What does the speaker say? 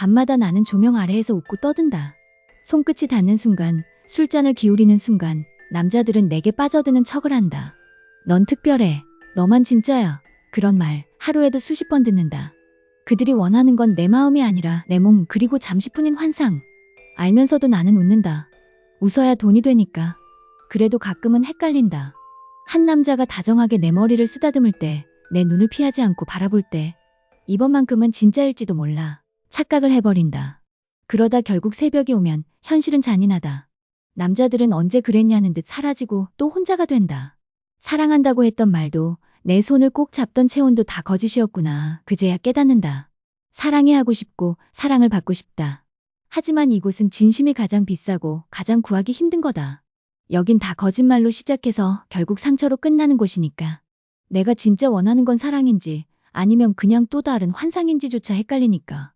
밤마다 나는 조명 아래에서 웃고 떠든다. 손끝이 닿는 순간, 술잔을 기울이는 순간, 남자들은 내게 빠져드는 척을 한다. 넌 특별해. 너만 진짜야. 그런 말 하루에도 수십 번 듣는다. 그들이 원하는 건 내 마음이 아니라 내 몸 그리고 잠시뿐인 환상. 알면서도 나는 웃는다. 웃어야 돈이 되니까. 그래도 가끔은 헷갈린다. 한 남자가 다정하게 내 머리를 쓰다듬을 때, 내 눈을 피하지 않고 바라볼 때, 이번만큼은 진짜일지도 몰라. 착각을 해버린다. 그러다 결국 새벽이 오면 현실은 잔인하다. 남자들은 언제 그랬냐는 듯 사라지고 또 혼자가 된다. 사랑한다고 했던 말도 내 손을 꼭 잡던 체온도 다 거짓이었구나. 그제야 깨닫는다. 사랑해 하고 싶고 사랑을 받고 싶다. 하지만 이곳은 진심이 가장 비싸고 가장 구하기 힘든 거다. 여긴 다 거짓말로 시작해서 결국 상처로 끝나는 곳이니까. 내가 진짜 원하는 건 사랑인지 아니면 그냥 또 다른 환상인지조차 헷갈리니까.